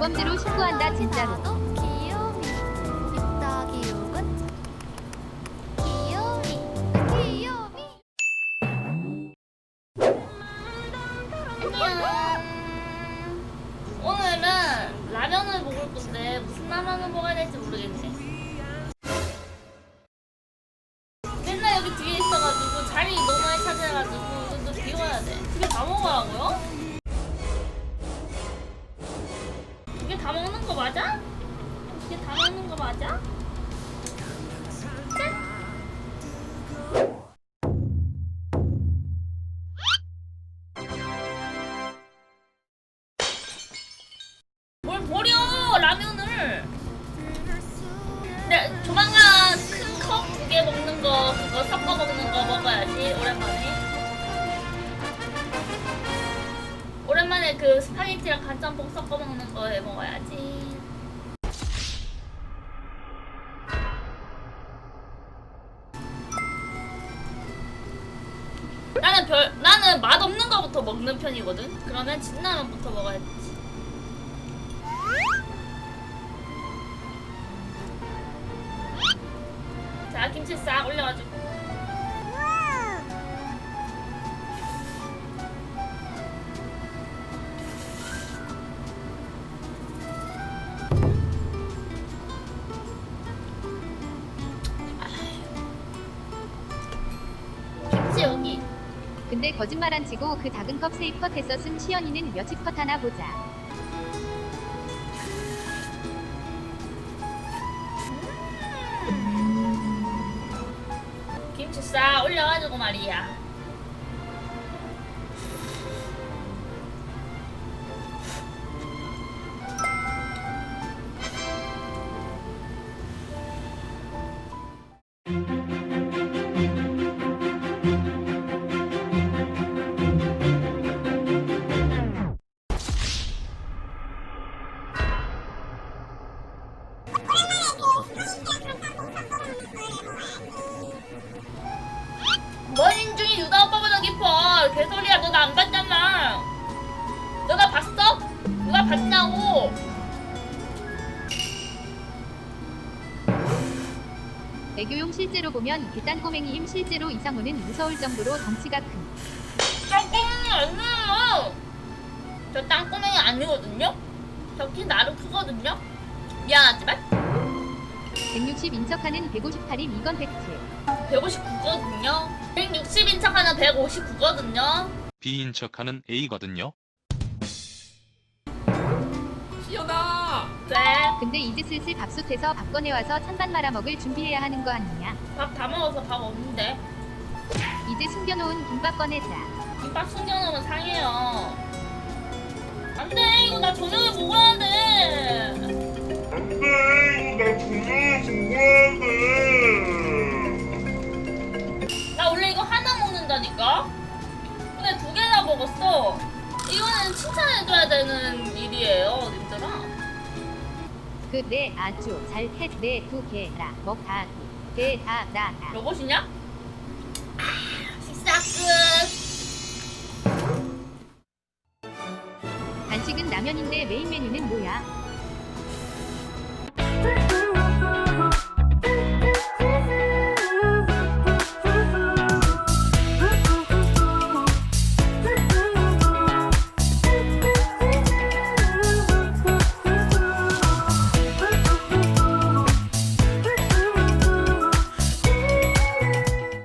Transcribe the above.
범죄로 신고한다 진짜로. 귀요미 안녕. 오늘은 라면을 먹을 건데 무슨 라면을 먹어야 될지 모르겠네. 맨날 여기 뒤에 있어가지고 자리 너무 많이 차지해가지고 이것도 비워야 돼. 두개다 먹으라고요? 다 먹는 거 맞아? 두개다 먹는 거 맞아? 짠! 뭘 버려 라면을 네, 조만간 큰 컵 두 개 먹는 거 그거 섞어 먹는 거 그 스파게티랑 간짬뽕 섞어 먹는 거 해 먹어야지. 나는 별 나는 맛 없는 거부터 먹는 편이거든. 그러면 진라면부터 먹어야지. 자 김치 싹 올려가지고 근데 거짓말 안 치고 그 작은 컵 세입 컷 했었음 시연이는 몇십 컷 하나 보자. 김치 싹 올려가지고 말이야 깊어 개소리야. 너 나 안 봤잖아. 너가 봤어? 누가 봤냐고. 애교용 실제로 보면 그딴 꼬맹이임 실제로 이상호는 무서울 정도로 덩치가 큰. 땅꼬맹이 아니에요. 저 땅꼬맹이 아니거든요? 저 키 나름 크거든요? 미안하지만 160 인 척하는 158임 이건 팩트. 159거든요 160인 척하는 159거든요 B인 척하는 A거든요. 시연아 네. 근데 이제 슬슬 밥솥에서 밥 꺼내와서 찬반 말아 먹을 준비해야 하는 거 아니냐? 밥 다 먹어서 밥 없는데 이제 숨겨놓은 김밥 꺼내자. 김밥 숨겨놓으면 상해요 안 돼 이거 나 저녁에 먹어야 돼나 이거는 칭찬해줘야 되는 일이에요, 님들아. 그네 아주 잘했네 두 개라 먹하기 개다 나나 로봇이냐? 아, 식사 끝. 간식은 라면인데 메인 메뉴는 뭐야?